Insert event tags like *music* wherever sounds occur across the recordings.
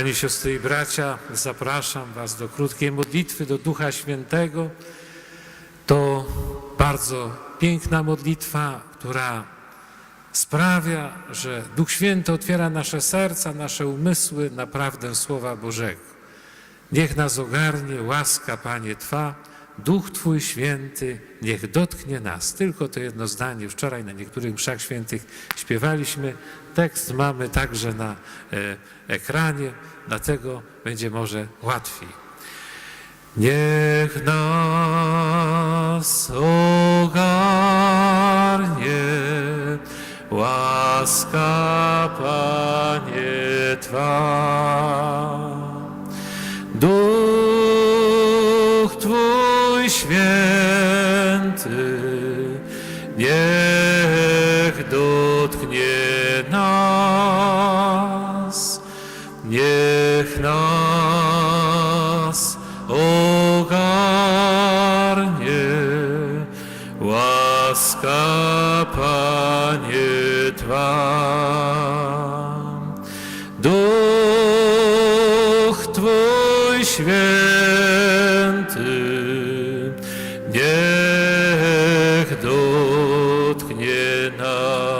Panie siostry i bracia, zapraszam Was do krótkiej modlitwy do Ducha Świętego. To bardzo piękna modlitwa, która sprawia, że Duch Święty otwiera nasze serca, nasze umysły na prawdę Słowa Bożego. Niech nas ogarnie łaska, Panie Twa, Duch Twój Święty, niech dotknie nas. Tylko to jedno zdanie. Wczoraj na niektórych mszach świętych śpiewaliśmy. Tekst mamy także na e, ekranie, dlatego będzie może łatwiej. Niech nas ogarnie łaska, Panie Twa. Święty niech dotknie nas.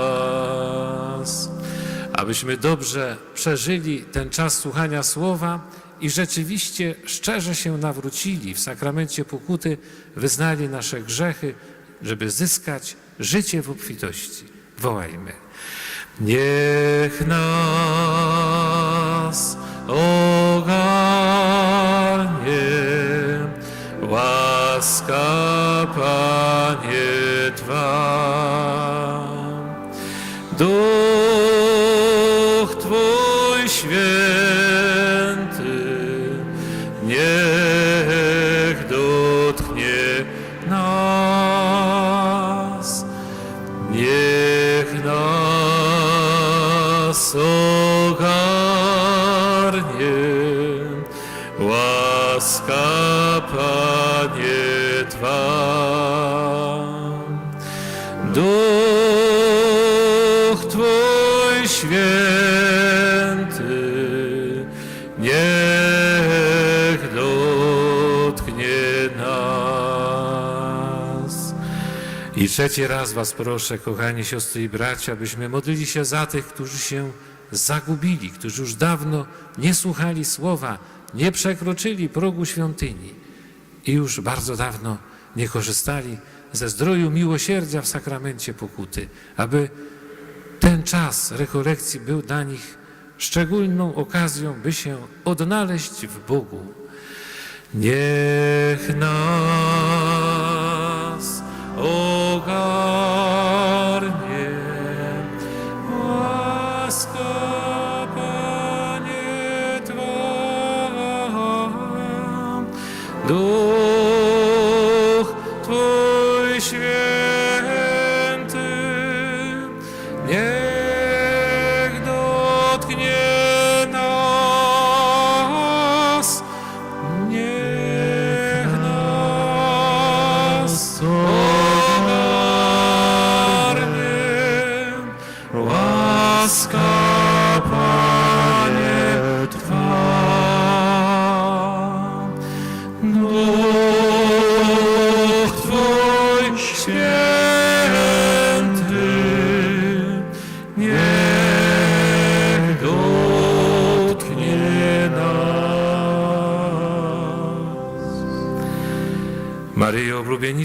Abyśmy dobrze przeżyli ten czas słuchania słowa i rzeczywiście szczerze się nawrócili w sakramencie pokuty, wyznali nasze grzechy, żeby zyskać życie w obfitości. Wołajmy. Niech nas ogarnie łaska, Panie Twa. Duch Twój święty I trzeci raz Was proszę, kochani siostry i bracia, byśmy modlili się za tych, którzy się zagubili, którzy już dawno nie słuchali słowa, nie przekroczyli progu świątyni i już bardzo dawno nie korzystali ze zdroju miłosierdzia w sakramencie pokuty, aby ten czas rekolekcji był dla nich szczególną okazją, by się odnaleźć w Bogu. Niech nas ogarnie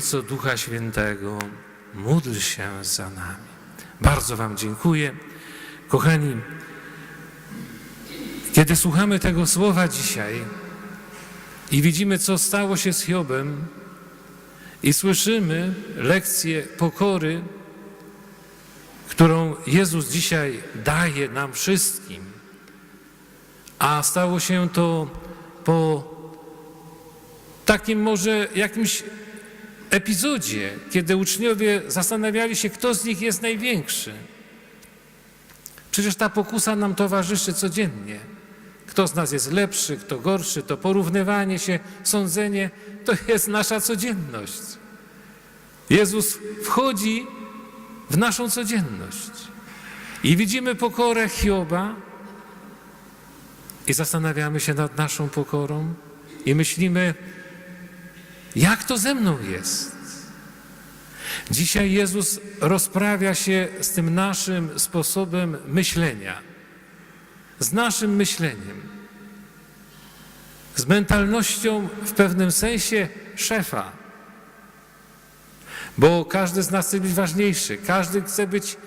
oblubienico Ducha Świętego, módl się za nami. Bardzo Wam dziękuję. Kochani, kiedy słuchamy tego słowa dzisiaj, i widzimy, co stało się z Hiobem, i słyszymy lekcję pokory, którą Jezus dzisiaj daje nam wszystkim. A stało się to po takim może jakimś epizodzie, kiedy uczniowie zastanawiali się, kto z nich jest największy. Przecież ta pokusa nam towarzyszy codziennie. Kto z nas jest lepszy, kto gorszy, to porównywanie się, sądzenie to jest nasza codzienność. Jezus wchodzi w naszą codzienność i widzimy pokorę Hioba i zastanawiamy się nad naszą pokorą i myślimy, jak to ze mną jest. Dzisiaj Jezus rozprawia się z tym naszym sposobem myślenia, z naszym myśleniem, z mentalnością w pewnym sensie szefa. Bo każdy z nas chce być ważniejszy, każdy chce być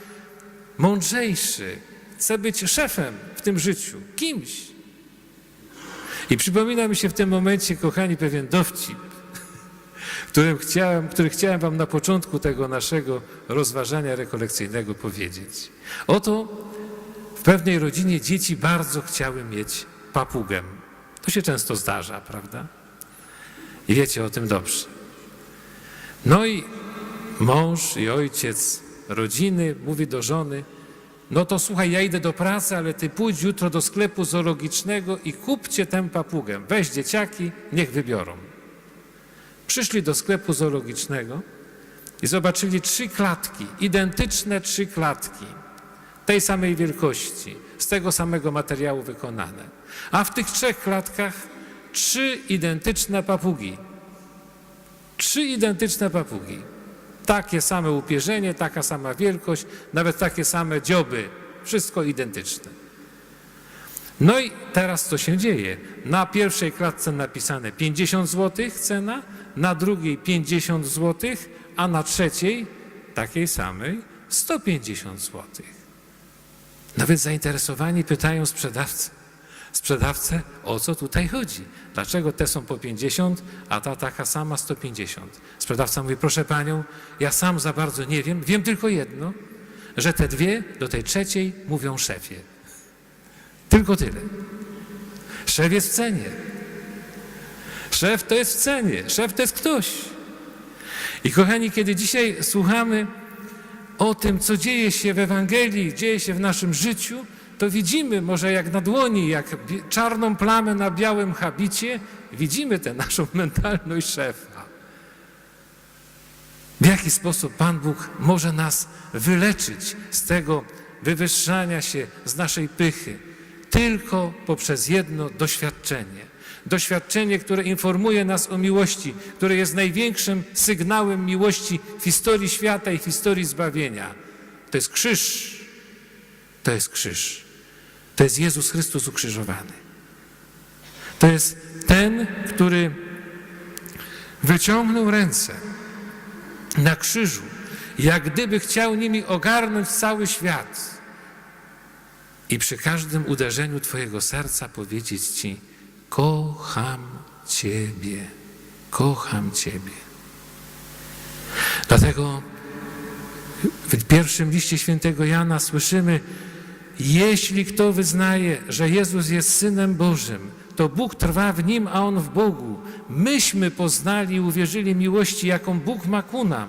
mądrzejszy, chce być szefem w tym życiu, kimś. I przypomina mi się w tym momencie, kochani, pewien dowcip, którym chciałem, który chciałem Wam na początku tego naszego rozważania rekolekcyjnego powiedzieć. Oto w pewnej rodzinie dzieci bardzo chciały mieć papugę. To się często zdarza, prawda? I wiecie o tym dobrze. No i mąż i ojciec rodziny mówi do żony, no to słuchaj, ja idę do pracy, ale ty pójdź jutro do sklepu zoologicznego i kupcie tę papugę. Weź dzieciaki, niech wybiorą. Przyszli do sklepu zoologicznego i zobaczyli trzy klatki, identyczne trzy klatki, tej samej wielkości, z tego samego materiału wykonane. A w tych trzech klatkach trzy identyczne papugi. Trzy identyczne papugi. Takie same upierzenie, taka sama wielkość, nawet takie same dzioby. Wszystko identyczne. No i teraz co się dzieje? Na pierwszej klatce napisane 50 zł cena, na drugiej 50 zł, a na trzeciej takiej samej 150 zł. Nawet zainteresowani pytają sprzedawcę. Sprzedawcę, o co tutaj chodzi? Dlaczego te są po 50, a ta taka sama 150? Sprzedawca mówi, proszę panią, ja sam za bardzo nie wiem, wiem tylko jedno, że te dwie do tej trzeciej mówią szefie. Tylko tyle. Szef jest w cenie. Szef to jest w cenie. Szef to jest ktoś. I kochani, kiedy dzisiaj słuchamy o tym, co dzieje się w Ewangelii, dzieje się w naszym życiu, to widzimy może jak na dłoni, jak czarną plamę na białym habicie, widzimy tę naszą *laughs* mentalność szefa. W jaki sposób Pan Bóg może nas wyleczyć z tego wywyższania się, z naszej pychy? Tylko poprzez jedno doświadczenie. Doświadczenie, które informuje nas o miłości, które jest największym sygnałem miłości w historii świata i w historii zbawienia. To jest krzyż. To jest krzyż. To jest Jezus Chrystus ukrzyżowany. To jest ten, który wyciągnął ręce na krzyżu, jak gdyby chciał nimi ogarnąć cały świat. I przy każdym uderzeniu Twojego serca powiedzieć Ci: Kocham Ciebie, kocham Ciebie. Dlatego w pierwszym liście świętego Jana słyszymy: Jeśli kto wyznaje, że Jezus jest synem Bożym, to Bóg trwa w nim, a on w Bogu. Myśmy poznali i uwierzyli miłości, jaką Bóg ma ku nam.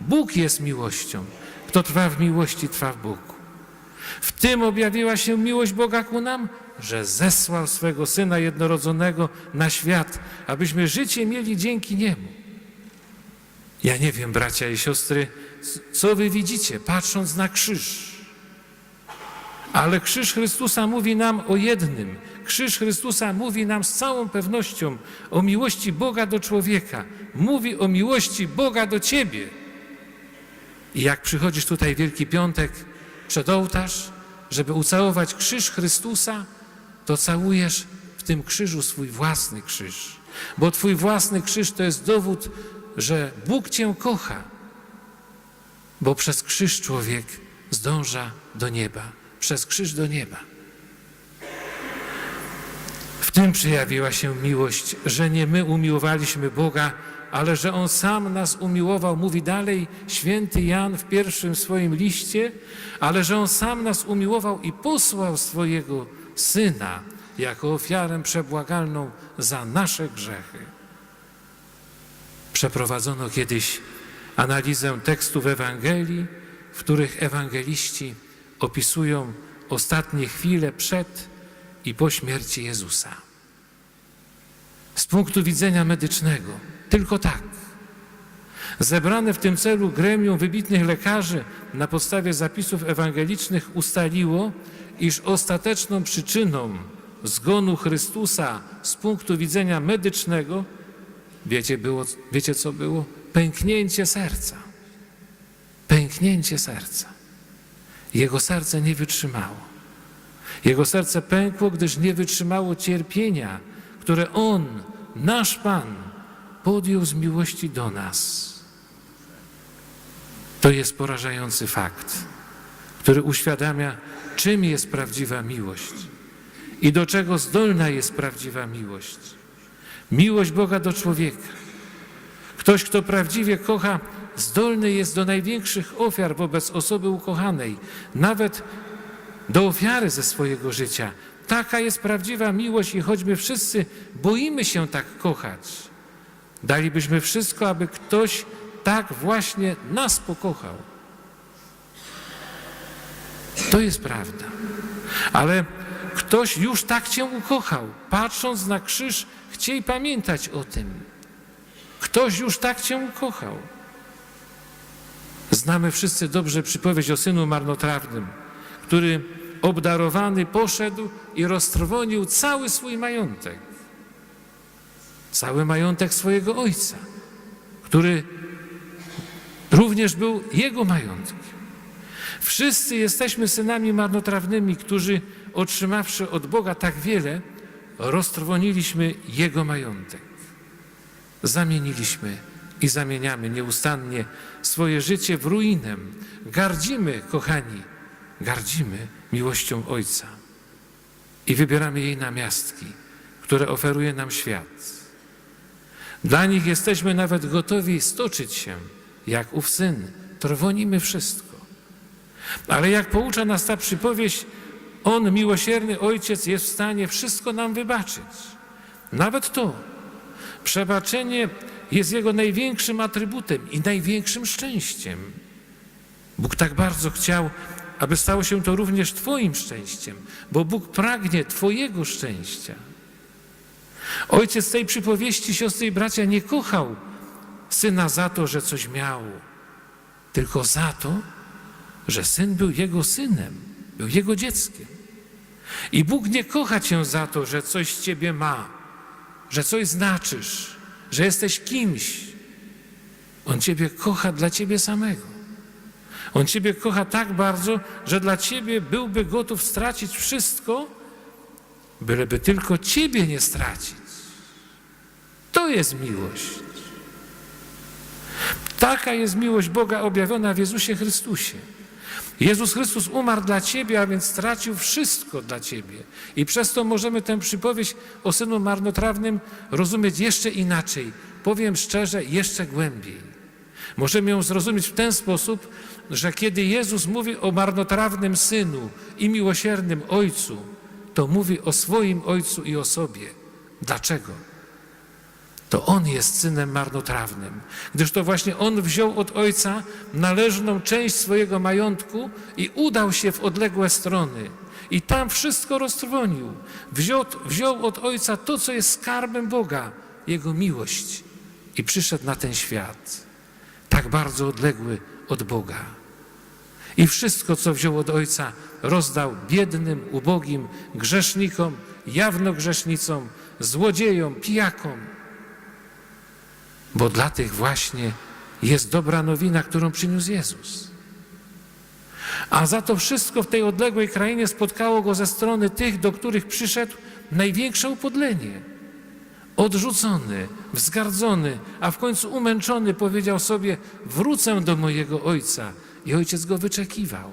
Bóg jest miłością. Kto trwa w miłości, trwa w Bogu. W tym objawiła się miłość Boga ku nam, że zesłał swego Syna jednorodzonego na świat, abyśmy życie mieli dzięki Niemu. Ja nie wiem, bracia i siostry, co wy widzicie, patrząc na krzyż. Ale krzyż Chrystusa mówi nam o jednym. Krzyż Chrystusa mówi nam z całą pewnością o miłości Boga do człowieka. Mówi o miłości Boga do ciebie. I jak przychodzisz tutaj Wielki Piątek przed ołtarz, żeby ucałować krzyż Chrystusa, to całujesz w tym krzyżu swój własny krzyż. Bo twój własny krzyż to jest dowód, że Bóg cię kocha. Bo przez krzyż człowiek zdąża do nieba. Przez krzyż do nieba. W tym przejawiła się miłość, że nie my umiłowaliśmy Boga, ale że On sam nas umiłował, mówi dalej święty Jan w pierwszym swoim liście, ale że On sam nas umiłował i posłał swojego Syna jako ofiarę przebłagalną za nasze grzechy. Przeprowadzono kiedyś analizę tekstów Ewangelii, w których ewangeliści opisują ostatnie chwile przed i po śmierci Jezusa. Z punktu widzenia medycznego, tylko tak. Zebrane w tym celu gremium wybitnych lekarzy na podstawie zapisów ewangelicznych ustaliło, iż ostateczną przyczyną zgonu Chrystusa z punktu widzenia medycznego, wiecie, było, wiecie co było? Pęknięcie serca. Pęknięcie serca. Jego serce nie wytrzymało. Jego serce pękło, gdyż nie wytrzymało cierpienia, które On, nasz Pan, podjął z miłości do nas. To jest porażający fakt, który uświadamia, czym jest prawdziwa miłość i do czego zdolna jest prawdziwa miłość. Miłość Boga do człowieka. Ktoś, kto prawdziwie kocha, zdolny jest do największych ofiar wobec osoby ukochanej, nawet do ofiary ze swojego życia. Taka jest prawdziwa miłość i choćby wszyscy boimy się tak kochać, dalibyśmy wszystko, aby ktoś tak właśnie nas pokochał. To jest prawda. Ale ktoś już tak cię ukochał. Patrząc na krzyż, chciej pamiętać o tym. Ktoś już tak cię ukochał. Znamy wszyscy dobrze przypowieść o synu marnotrawnym, który obdarowany poszedł i roztrwonił cały swój majątek. Cały majątek swojego ojca, który również był jego majątkiem. Wszyscy jesteśmy synami marnotrawnymi, którzy otrzymawszy od Boga tak wiele, roztrwoniliśmy jego majątek. Zamieniliśmy i zamieniamy nieustannie swoje życie w ruinę. Gardzimy, kochani, gardzimy miłością Ojca i wybieramy jej namiastki, które oferuje nam świat. Dla nich jesteśmy nawet gotowi stoczyć się, jak ów syn, trwonimy wszystko. Ale jak poucza nas ta przypowieść, on, miłosierny ojciec, jest w stanie wszystko nam wybaczyć. Nawet to. Przebaczenie jest jego największym atrybutem i największym szczęściem. Bóg tak bardzo chciał, aby stało się to również Twoim szczęściem, bo Bóg pragnie Twojego szczęścia. Ojciec tej przypowieści, siostry i bracia, nie kochał syna za to, że coś miał, tylko za to, że syn był jego synem, był jego dzieckiem. I Bóg nie kocha cię za to, że coś z ciebie ma, że coś znaczysz, że jesteś kimś. On ciebie kocha dla ciebie samego. On ciebie kocha tak bardzo, że dla ciebie byłby gotów stracić wszystko, byleby tylko ciebie nie stracić. To jest miłość. Taka jest miłość Boga objawiona w Jezusie Chrystusie. Jezus Chrystus umarł dla Ciebie, a więc stracił wszystko dla Ciebie. I przez to możemy tę przypowieść o synu marnotrawnym rozumieć jeszcze inaczej. Powiem szczerze, jeszcze głębiej. Możemy ją zrozumieć w ten sposób, że kiedy Jezus mówi o marnotrawnym synu i miłosiernym ojcu, to mówi o swoim ojcu i o sobie. Dlaczego? to on jest synem marnotrawnym, gdyż to właśnie on wziął od ojca należną część swojego majątku i udał się w odległe strony. I tam wszystko roztrwonił. Wziął, wziął od ojca to, co jest skarbem Boga, jego miłość, i przyszedł na ten świat, tak bardzo odległy od Boga. I wszystko, co wziął od ojca, rozdał biednym, ubogim, grzesznikom, jawnogrzesznicom, złodziejom, pijakom bo dla tych właśnie jest dobra nowina, którą przyniósł Jezus. A za to wszystko w tej odległej krainie spotkało go ze strony tych, do których przyszedł największe upodlenie. Odrzucony, wzgardzony, a w końcu umęczony powiedział sobie: Wrócę do mojego ojca. I ojciec go wyczekiwał.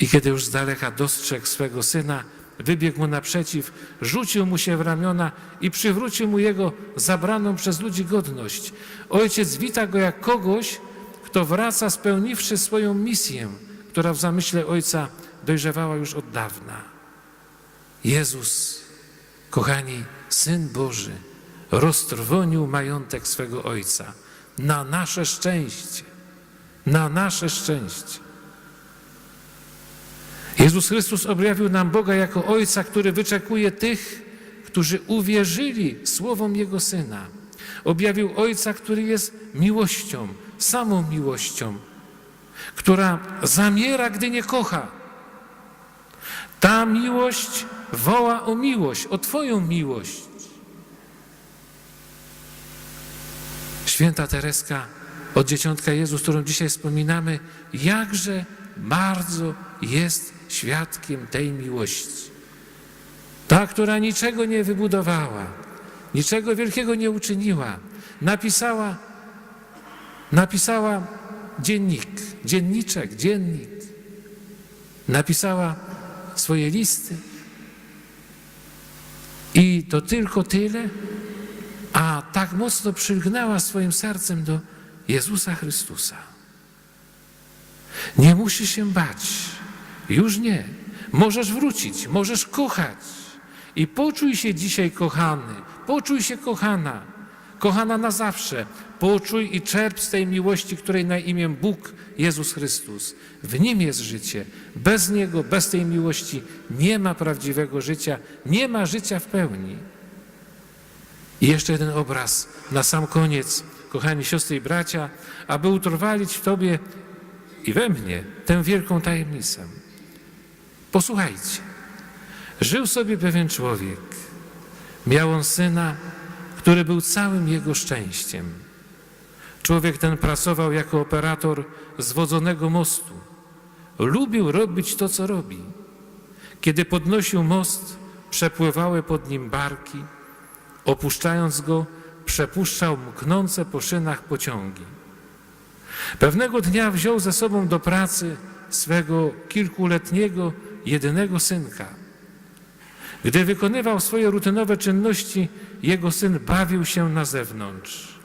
I kiedy już z daleka dostrzegł swego syna, Wybiegł mu naprzeciw, rzucił mu się w ramiona i przywrócił mu jego zabraną przez ludzi godność. Ojciec wita go jak kogoś, kto wraca spełniwszy swoją misję, która w zamyśle ojca dojrzewała już od dawna. Jezus, kochani, Syn Boży, roztrwonił majątek swego ojca na nasze szczęście. Na nasze szczęście. Jezus Chrystus objawił nam Boga jako Ojca, który wyczekuje tych, którzy uwierzyli słowom Jego Syna. Objawił Ojca, który jest miłością, samą miłością, która zamiera, gdy nie kocha. Ta miłość woła o miłość, o Twoją miłość. Święta Tereska od Dzieciątka Jezus, którą dzisiaj wspominamy, jakże bardzo jest świadkiem tej miłości. Ta, która niczego nie wybudowała, niczego wielkiego nie uczyniła, napisała, napisała dziennik, dzienniczek, dziennik. Napisała swoje listy. I to tylko tyle, a tak mocno przylgnęła swoim sercem do Jezusa Chrystusa. Nie musisz się bać, już nie. Możesz wrócić, możesz kochać. I poczuj się dzisiaj kochany, poczuj się kochana, kochana na zawsze. Poczuj i czerp z tej miłości, której na imię Bóg, Jezus Chrystus. W Nim jest życie. Bez Niego, bez tej miłości nie ma prawdziwego życia, nie ma życia w pełni. I jeszcze jeden obraz na sam koniec, kochani siostry i bracia, aby utrwalić w Tobie i we mnie tę wielką tajemnicę. Posłuchajcie. Żył sobie pewien człowiek. Miał on syna, który był całym jego szczęściem. Człowiek ten pracował jako operator zwodzonego mostu. Lubił robić to, co robi. Kiedy podnosił most, przepływały pod nim barki. Opuszczając go, przepuszczał mknące po szynach pociągi. Pewnego dnia wziął ze sobą do pracy swego kilkuletniego, jedynego synka. Gdy wykonywał swoje rutynowe czynności, jego syn bawił się na zewnątrz.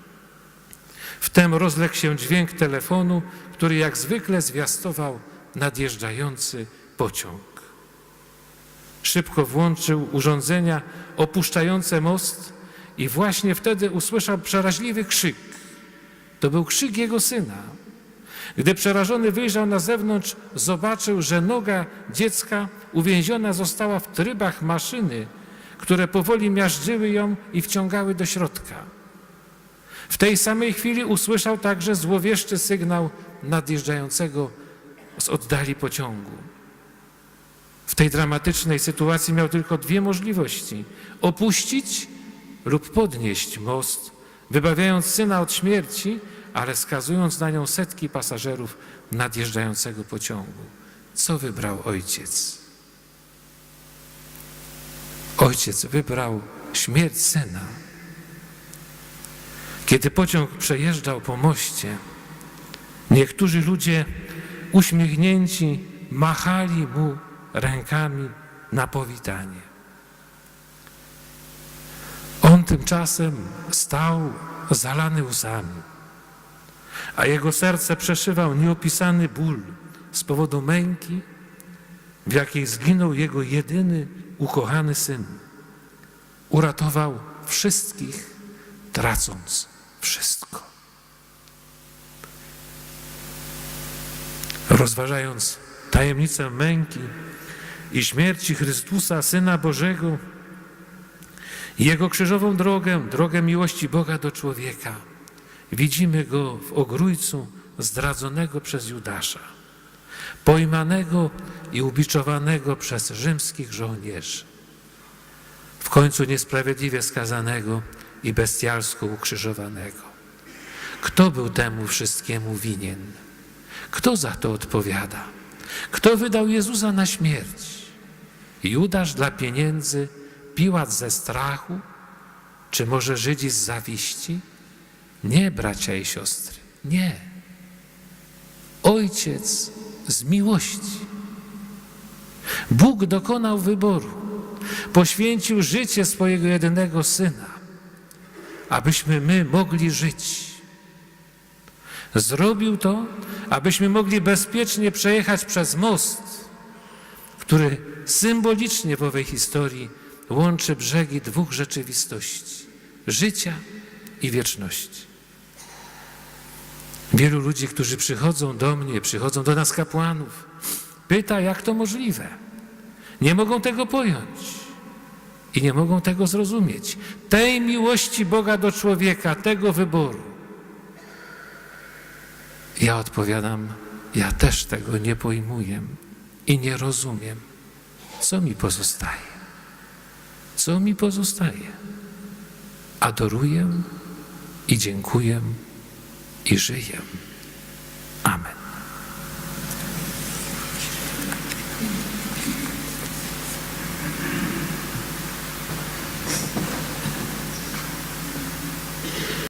Wtem rozległ się dźwięk telefonu, który jak zwykle zwiastował nadjeżdżający pociąg. Szybko włączył urządzenia opuszczające most i właśnie wtedy usłyszał przeraźliwy krzyk. To był krzyk jego syna. Gdy przerażony wyjrzał na zewnątrz, zobaczył, że noga dziecka uwięziona została w trybach maszyny, które powoli miażdżyły ją i wciągały do środka. W tej samej chwili usłyszał także złowieszczy sygnał nadjeżdżającego z oddali pociągu. W tej dramatycznej sytuacji miał tylko dwie możliwości: opuścić lub podnieść most, wybawiając syna od śmierci, ale skazując na nią setki pasażerów nadjeżdżającego pociągu. Co wybrał ojciec? Ojciec wybrał śmierć syna. Kiedy pociąg przejeżdżał po moście, niektórzy ludzie uśmiechnięci machali mu rękami na powitanie. On tymczasem stał zalany łzami, a jego serce przeszywał nieopisany ból z powodu męki, w jakiej zginął jego jedyny ukochany syn. Uratował wszystkich, tracąc wszystko. Rozważając tajemnicę męki i śmierci Chrystusa, Syna Bożego, Jego krzyżową drogę, drogę miłości Boga do człowieka, widzimy Go w ogrójcu zdradzonego przez Judasza, pojmanego i ubiczowanego przez rzymskich żołnierzy, w końcu niesprawiedliwie skazanego i bestialsko ukrzyżowanego. Kto był temu wszystkiemu winien? Kto za to odpowiada? Kto wydał Jezusa na śmierć? Judasz dla pieniędzy, Piłat ze strachu, czy może Żydzi z zawiści? Nie, bracia i siostry, nie. Ojciec z miłości. Bóg dokonał wyboru, poświęcił życie swojego jedynego syna, abyśmy my mogli żyć. Zrobił to, abyśmy mogli bezpiecznie przejechać przez most, który symbolicznie w owej historii łączy brzegi dwóch rzeczywistości życia i wieczności. Wielu ludzi, którzy przychodzą do mnie, przychodzą do nas kapłanów, pyta, jak to możliwe. Nie mogą tego pojąć i nie mogą tego zrozumieć. Tej miłości Boga do człowieka, tego wyboru. Ja odpowiadam, ja też tego nie pojmuję i nie rozumiem. Co mi pozostaje? Co mi pozostaje? Adoruję i dziękuję i żyję. Amen.